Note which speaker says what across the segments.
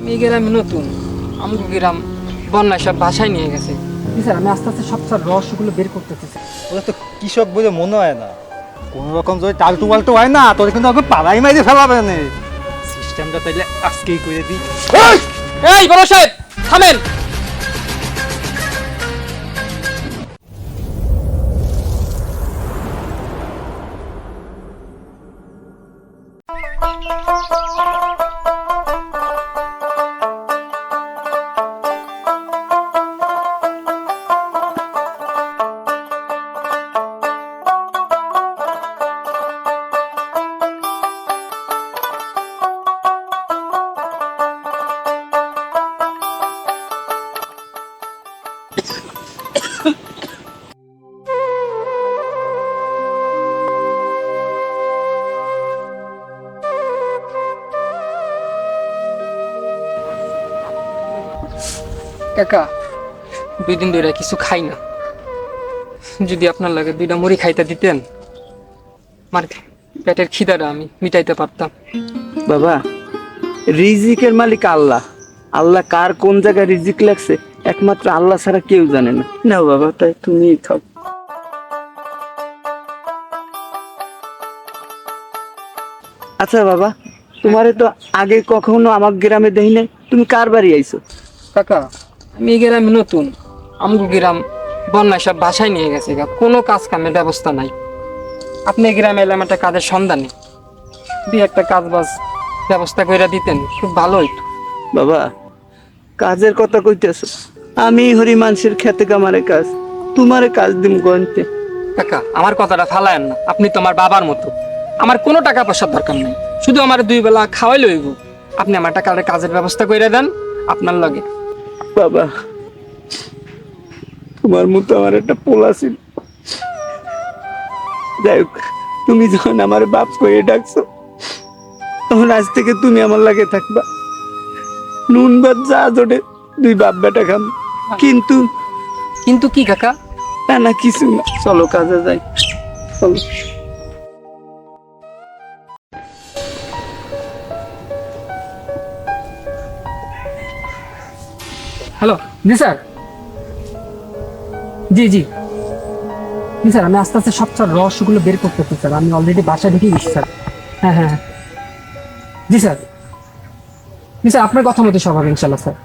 Speaker 1: আমি এই গ্রামে নতুন। আমগো গ্রাম বন্যায় সব বাসায় নিয়ে গেছে। স্যার আমি আস্তে আস্তে সব স্যার রহস্যগুলো বের করতেছি
Speaker 2: ওরা তো কৃষক বলে মনে হয় না। কোন রকম যদি টালটু পাল্টু হয় না তোর কিন্তু আমাকে পালাই মাইরে ফেলাবে না। সিস্টেমটা তাইলে আজকেই করে দিই
Speaker 1: এই বড় সাহেব থামেন। কাকা দুই দিন ধরে কিছু খাই না। যদি আপনার লাগে দুইটা মুড়ি খাইতে দিতেন। আমার পেটের খিদাটা আমি মিটাইতে পারতাম।
Speaker 3: বাবা রিজিকের মালিক আল্লাহ। আল্লাহ কার কোন জায়গায় রিজিক লাগছে একমাত্র আল্লাহ ছাড়া কেউ জানে না। না বাবা তাই তুমি খাও। আচ্ছা বাবা তোমারে তো আগে কখনো আমার গ্রামে দেখি নাই। তুমি কার বাড়ি আইছো?
Speaker 1: কাকা আমি গ্রামে নতুন। আমগো গ্রাম বন্যায় সব বাসায় নিয়ে গেছে গা। কোনো কাজ কামের ব্যবস্থা নাই। আপনি গ্রামে এলাম একটা কাজের সন্ধানে। দুই একটা কাজ বাজ ব্যবস্থা করে দিতেন খুব ভালো হইতো।
Speaker 3: বাবা কাজের কথা কইতেছো। আমি হরি মানুষের খেতে কামারে কাজ। তোমারে কাজ দিম গন্তে।
Speaker 1: কাকা আমার কথাটা ফালায়েন না। আপনি তো আমার বাবার মতো। আমার কোনো টাকা পয়সার দরকার নেই। শুধু আমার দুই বেলা খাওয়াই লইব। আপনি আমার টাকার কাজের ব্যবস্থা করে দেন আপনার লগে।
Speaker 3: বাবা তোমার মতো আমার একটা পোলা ছিল। যাই হোক তুমি যখন আমার বাপ করে ডাকছো তখন আজ থেকে তুমি আমার লাগে থাকবা। নুন ভাত যা জোটে দুই বাপ বেটা খাম। কিন্তু
Speaker 1: কিন্তু কি কাকা?
Speaker 3: না না কিছু না। চলো কাজে যাই। চলো।
Speaker 1: হ্যালো, জি স্যার। জি জি। জি স্যার, আমি আস্তে আস্তে সব স্যার রহস্যগুলো বের করতেছি স্যার। আমি অলরেডি বাসায় ঢুকে স্যার। হ্যাঁ হ্যাঁ হ্যাঁ। জি স্যার। জি স্যার, আপনার কথা মতো সব হবে ইনশাল্লাহ স্যার।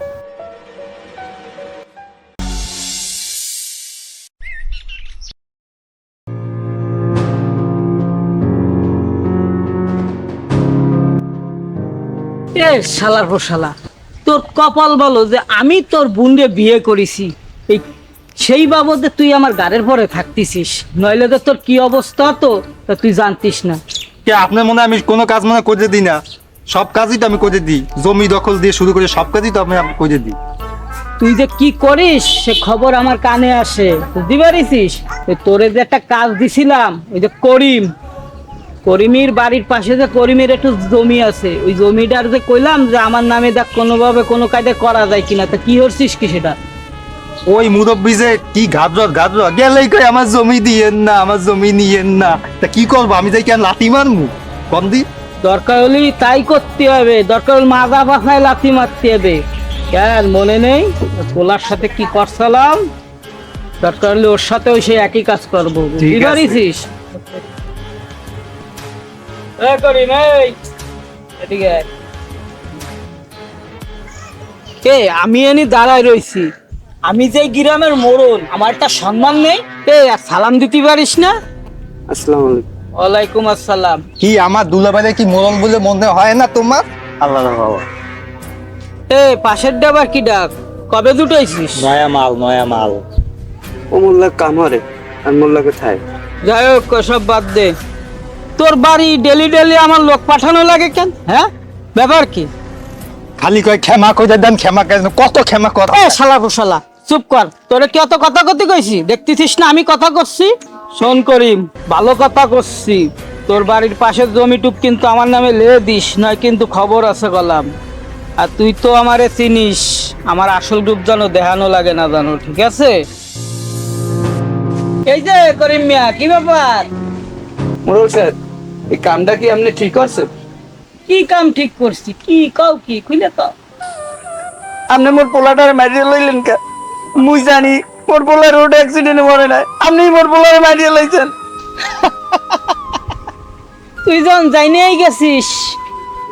Speaker 4: এ শালার শালা। তোর কপাল বলো যে আমি তোর বুনরে বিয়ে করেছি। এই সেই বাবদে তুই আমার গাড়ির পরে থাকতিছিস। নইলে তো তোর কি অবস্থা তো? তা তুই জানতিস না।
Speaker 2: কে আপনার মনে আমি কোনো কাজ মনে করে দিই না? সব কাজই তো আমি করে দিই। জমি দখল দিয়ে শুরু করে সব কাজই তো আমি আমি করে দিই।
Speaker 4: তুই যে কি করিস সে খবর আমার কানে আসে। বুঝতে পারিস তোরে যে একটা কাজ দিছিলাম ওই যে করিম করিমের বাড়ির পাশে যে করিমের একটু জমি আছে ওই জমিটার যে কইলাম যে আমার নামে দেখ কোনোভাবে কোনো কাজে করা যায় কিনা তা কি হচ্ছিস কি সেটা?
Speaker 2: ওই মুরব্বী যে কি ঘাবড়ত ঘাবড়ত গেলেই কই আমার জমি দিয়েন না আমার জমি নিয়েন না। তা কি করব আমি যাই কেন লাথি মারমু? কম দি।
Speaker 4: দরকার হলে তাই করতে হবে দরকার হলে মাজা পাখায় লাথি মারতে হবে। কেন মনে নেই? পোলার সাথে কি করছিলাম? দরকার হলে ওর সাথেও সেই একই কাজ করব। বুঝতে পারিস এ করিম এই এদিকে কে আমি এনি দাঁড়ায় রইছি। আমি যে গ্রামের মোড়ল আমার একটা সম্মান নেই? এ আর সালাম দিতে পারিস না?
Speaker 3: আসসালামু আলাইকুম।
Speaker 4: ওয়ালাইকুম আসসালাম।
Speaker 2: কি আমার দুলাবাইরে কি মোরল বলে মনে হয় না তোমার?
Speaker 3: আল্লাহ বাবা।
Speaker 4: এ পাশের ডাবার কি ডাক? কবে দুটোইছিস
Speaker 2: নয়া মাল নয়া মাল।
Speaker 3: ও মোল্লা কামরে আর মোল্লাকে থাই
Speaker 4: যাই হোক সব বাদ দে। তোর বাড়ি ডেলি ডেলি আমার লোক পাঠানো লাগে কেন? হ্যাঁ? ব্যাপার কি?
Speaker 2: খালি কয় ক্ষমা কই দেন ক্ষমা কেন কত ক্ষমা কর।
Speaker 4: এ শালা গোশালা চুপ কর। তোরে কি অত কথা কথি কইছি? দেখতেছিস না আমি কথা করছি? শোন করিম ভালো কথা করছি। তোর বাড়ির পাশের জমিটুক কিন্তু আমার নামে লে দিস নয় কিন্তু খবর আছে গলাম। আর তুই তো আমারে চিনিস আমার আসল রূপ জানো দেখানো লাগে না জানো ঠিক আছে? এই যে করিম মিয়া কি ব্যাপার?
Speaker 3: মোরল স্যার এই কামটা কি আপনি ঠিক করছেন
Speaker 4: কি কাম ঠিক করছি? কি কাও কি? খুলে তো
Speaker 3: আপনি মোর পোলাটারে মারিয়ে লইলেন কে? মুই জানি মোর পোলা রোড অ্যাক্সিডেন্টে মরে নাই। আপনি মোর পোলারে মারিয়ে লইছেন।
Speaker 4: তুই যখন যাইনেই গেছিস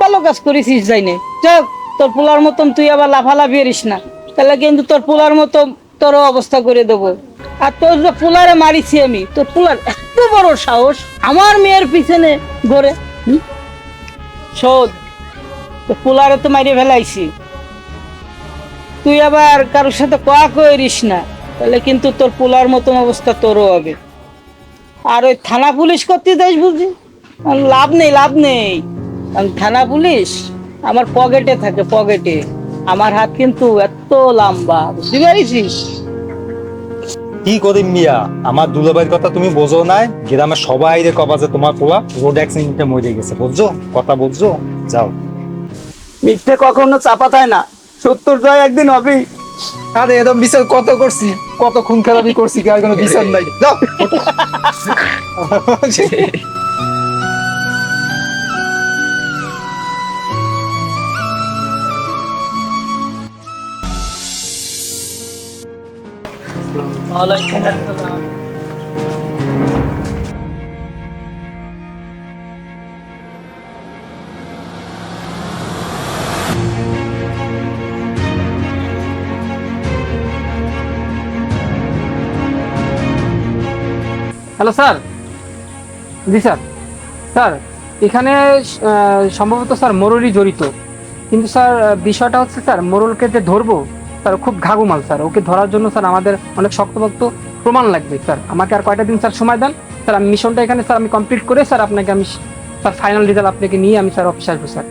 Speaker 4: ভালো কাজ করেছিস যাইনে যাক তোর পোলার মতন তুই আবার লাফালাফি এরিস না। তাহলে কিন্তু তোর পোলার মতো তোরও অবস্থা করে দেবো। আর তোর যে পুলারে মারিছি আমি, তোর পুলার এত বড় সাহস, আমার মেয়ের পিছনে হুম? শোধ পোলারে তো মারিয়ে ফেলাইছি। তুই আবার কারোর সাথে কয়া করিস না, তাহলে কিন্তু তোর পোলার মতন অবস্থা তোরও হবে। আর ওই থানা পুলিশ করতে যাস বুঝি লাভ নেই লাভ নেই। থানা পুলিশ আমার পকেটে থাকে পকেটে আমার হাত কিন্তু এত লম্বা, বুঝতে পারিস
Speaker 2: কি করিম মিয়া? আমার দুলাভাইয়ের কথা তুমি বোঝো নাই? গ্রামের সবাই রে কবা যে তোমার পোলা রোড অ্যাক্সিডেন্টে মরে গেছে বুঝছ? কথা বুঝছ? যাও।
Speaker 3: মিথ্যে কখনো চাপা থাকে না। সত্তর জয় একদিন হবে
Speaker 2: আরে এরকম বিচার কত করছি? কত খুন খারাপি করছি কি আর কোনো বিচার নাই? যাও।
Speaker 1: Hello sir. জি স্যার। স্যার, এখানে সম্ভবত স্যার মোরলই জড়িত। কিন্তু স্যার বিষয়টা হচ্ছে স্যার, মোরলকে যে ধরবো স্যার খুব ঘাগুমাল স্যার। ওকে ধরার জন্য, স্যার, আমাদের অনেক শক্তপোক্ত প্রমাণ লাগবে, স্যার। আমাকে আর কয়টা দিন, স্যার, সময় দেন? স্যার, আমি মিশনটা এখানে, স্যার, আমি কমপ্লিট করে, স্যার, আপনাকে আমি, স্যার ফাইনাল রেজাল্ট আপনাকে নিয়ে আমি, স্যার অফিসে আসব, স্যার।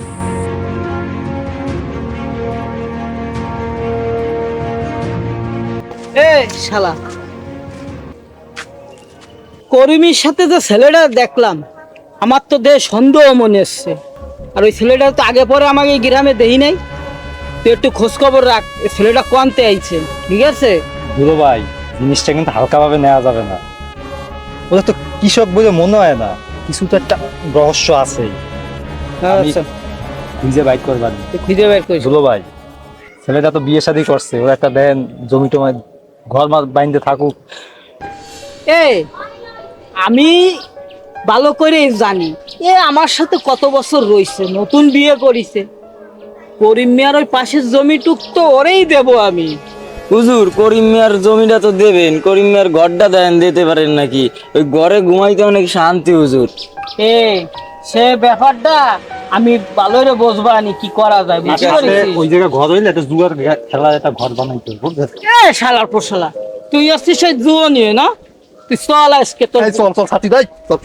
Speaker 4: শালা। করিমের সাথে যে ছেলেটা দেখলাম, আমার তো দেহ সন্দেহ মনে এসছে আর ওই ছেলেটা তো আগে পরে আমাকে গ্রামে দেই নাই। তুই একটু খোঁজ খবর রাখ ছেলেটা কোয়ান্তে আইছে ঠিক আছে?
Speaker 2: দুলো ভাই জিনিসটা কিন্তু হালকাভাবে নেওয়া যাবে না। ওটা তো কৃষক বলে মনে হয় না কিছু তো একটা রহস্য আছে।
Speaker 4: আচ্ছা।
Speaker 2: খুঁজে বাইক করবার
Speaker 4: খুঁজে বের করিস।
Speaker 2: দুলো ভাই ছেলেটা তো বিয়ে শাদী করছে ওরা একটা দেন জমি টমায় ঘর মাছ বাইন্দে থাকুক।
Speaker 4: এ আমি ভালো করে জানি এ আমার সাথে কত বছর রইছে নতুন বিয়ে করিছে। করিম মিয়ার ওই পাশের জমিটুক তো ওরেই দেব আমি।
Speaker 5: হুজুর করিম মিয়ার জমিটা তো দেবেন করিম মিয়ার ঘরটা দেন দিতে পারেন নাকি? ওই ঘরে ঘুমাইতে অনেক শান্তি হুজুর।
Speaker 4: এ সে ব্যাপারটা আমি ভালো করে বসবো আনি কি করা যায় বুঝতে পারিস
Speaker 2: ওই জায়গায় ঘর হইলে একটা জুয়ার খেলার একটা ঘর বানাইতে হবে,
Speaker 4: এ শালার পোশালা তুই আসছিস সেই জুয়ো নিয়ে না? তুই চল আজকে তোর
Speaker 2: চল চল সাথী ভাই চল।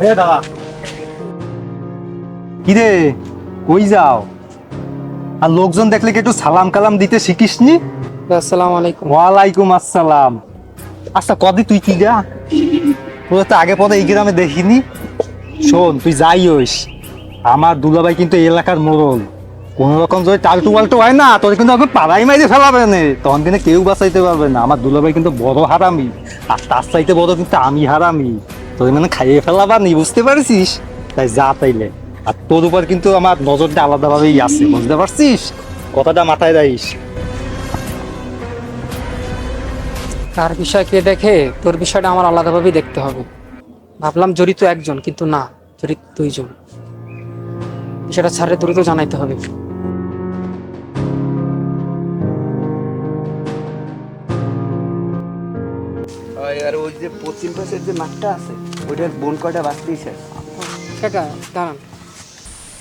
Speaker 2: দাদা কিরে কই যাও? আর লোকজন দেখলে কি একটু সালাম কালাম দিতে শিখিসনি?
Speaker 1: আসসালামু আলাইকুম।
Speaker 2: ওয়ালাইকুম আসসালাম। আচ্ছা কদি তুই কি যা? তোর তো আগে পদে এই গ্রামে দেখিনি। শোন তুই যাই হইস আমার দুলাভাই কিন্তু এলাকার মোড়ল কোন রকম যদি টালটু পাল্টু হয় না তোর কিন্তু আমি পাড়াই মাইরে ফেলাবে না। তখন কিন্তু কেউ বাঁচাইতে পারবে না। আমার দুলাভাই কিন্তু বড় হারামি। আর তার চাইতে বড় কিন্তু আমি হারামি। তোর মানে খাইয়ে ফেলাবার নি, বুঝতে পারছিস? তাই যা তাইলে আর তোর উপর কিন্তু আমার নজরটা আলাদাভাবেই আছে, বুঝতে পারছিস? কথাটা মাথায় রাখিস।
Speaker 1: কার বিষয় কে দেখে, তোর বিষয়টা আমার আলাদাভাবেই দেখতে হবে। ভাবলাম জড়িত একজন, কিন্তু না জড়িত দুইজন। বিষয়টা স্যারের দ্রুত জানাইতে হবে।
Speaker 3: যে পশ্চিম পাশের যে মাঠটা আছে ওইটার বোন কয়টা বাঁচতেইছে
Speaker 1: কাকা দাঁড়ান।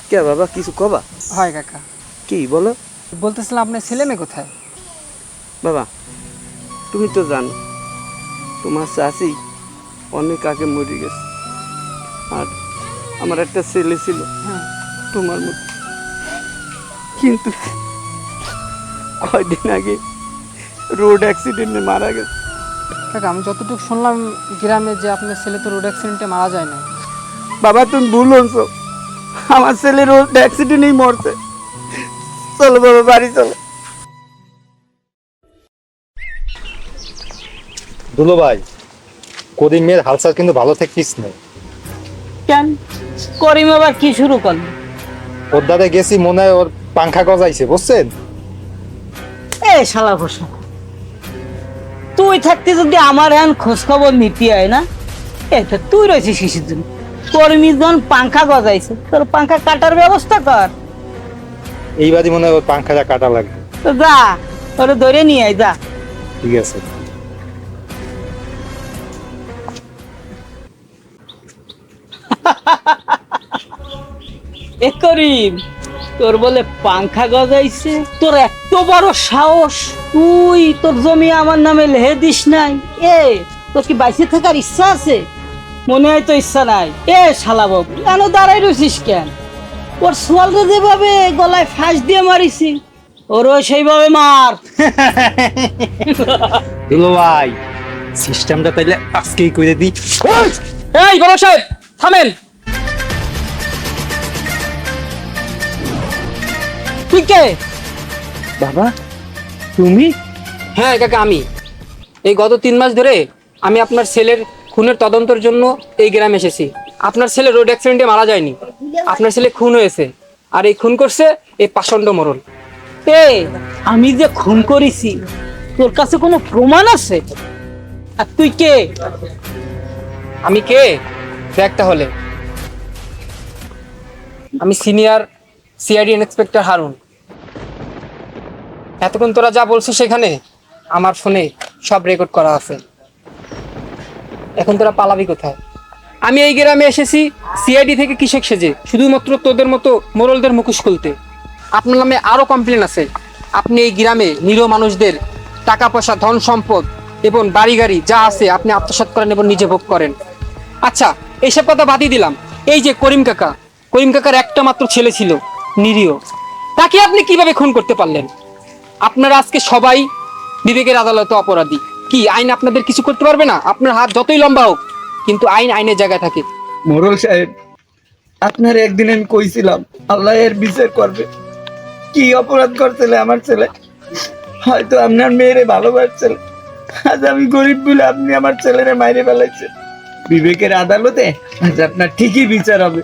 Speaker 3: কে বাবা কিছু কবা?
Speaker 1: হয় কাকা।
Speaker 3: কি বলো।
Speaker 1: বলতেছিলাম আপনার ছেলে মেয়ে কোথায়?
Speaker 3: বাবা তুমি তো জানো তোমার চাষি অনেক আগে মরে গেছে। আর আমার একটা ছেলে ছিল।
Speaker 1: হ্যাঁ।
Speaker 3: তোমার মতো। কিন্তু কয়দিন আগে রোড অ্যাক্সিডেন্টে মারা গেছে।
Speaker 1: কাকা আমি যতটুকু শুনলাম গ্রামে যে আপনার ছেলে তো রোড অ্যাক্সিডেন্টে মারা যায় না
Speaker 3: বাবা তুমি ভুল হচ্ছ আমার ছেলে রোড অ্যাক্সিডেন্টেই মরছে। চলো বাবা বাড়ি চলো।
Speaker 2: দুলো ভাই করিমের হালচাল কিন্তু ভালো থাকিস না।
Speaker 4: কেন? করিম আবার কি শুরু করলি?
Speaker 2: ওর দাদা গেছি মনে হয় ওর পাংখা গজাইছে বুঝছেন?
Speaker 4: এ শালা বসা তুই থাকতে যদি আমার এখন খোঁজ খবর নিতে হয় না? এটা তুই রয়েছিস শিশুর জন্য? কর্মী যখন পাংখা গজাইছে। তোর পাংখা কাটার ব্যবস্থা কর।
Speaker 2: এইবারই মনে হয় পাংখাটা কাটা লাগবে
Speaker 4: তো যা তোরে ধরে নিয়ে আয় যা।
Speaker 2: ঠিক আছে।
Speaker 4: এ করিম তোর বলে পাংখা গজাইছে? তোর এত বড় সাহস। তুই তোর জমি আমার নামে লেহে দিস নাই। এ তোর কি বাইসে থাকার ইচ্ছা আছে? মনে হয় তো ইচ্ছা নাই। এ শালা বাবু কেন দাঁড়াই রয়েছিস কেন? ওর সোয়ালটা যেভাবে গলায় ফাঁস দিয়ে মারিছি ওরও সেইভাবে মার।
Speaker 2: দুলো ভাই সিস্টেমটা তাইলে আজকেই করে দিই
Speaker 1: এই বড় সাহেব থামেন।
Speaker 4: তুই কে?
Speaker 3: বাবা তুমি?
Speaker 1: হ্যাঁ কাকা আমি। এই গত তিন মাস ধরে আমি আপনার ছেলের খুনের তদন্তের জন্য এই গ্রামে এসেছি। আপনার ছেলে রোড অ্যাক্সিডেন্টে মারা যায়নি। আপনার ছেলে খুন হয়েছে। আর এই খুন করছে এই পাষণ্ড মরণ
Speaker 4: এ আমি যে খুন করেছি তোর কাছে কোনো প্রমাণ আছে? আর তুই কে?
Speaker 1: আমি কে? দেখ তাহলে। আমি সিনিয়র সিআইডি ইন্সপেক্টর হারুন। এতক্ষণ তোরা যা বলছিস সেখানে, আমার ফোনে সব রেকর্ড করা আছে। এখন তোরা পালাবি কোথায়? আমি এই গ্রামে এসেছি সিআইডি থেকে কৃষক সেজে? শুধুমাত্র তোদের মতো মোরলদের মুখোশ খুলতে। আপনার নামে আরও কমপ্লেন আছে। আপনি এই গ্রামে নিরীহ মানুষদের টাকা পয়সা, ধন সম্পদ এবং বাড়ি গাড়ি যা আছে আপনি আত্মসাৎ করেন এবং নিজে ভোগ করেন। আচ্ছা এইসব কথা বাদই দিলাম। এই যে করিম কাকা, করিম কাকার একটা মাত্র ছেলে ছিল, নিরীহ। তাকে আপনি কীভাবে খুন করতে পারলেন? আপনারা আজকে সবাই বিবেকের আদালতে অপরাধী। কি, আইন আপনাদের কিছু করতে পারবে না? আপনার হাত যতই লম্বা হোক, কিন্তু আইন আইনের জায়গায় থাকে।
Speaker 3: মোরল সাহেব, আপনার একদিন আমি কইছিলাম, আল্লাহ এর বিচার করবে। কি অপরাধ করছিলে আমার ছেলে? হয়তো আপনার মেয়েরে ভালোবাসছিল আজ আমি গরিব বলে আপনি আমার ছেলেরে মাইরে ফেলাইছে বিবেকের আদালতে আজ আপনার ঠিকই বিচার হবে।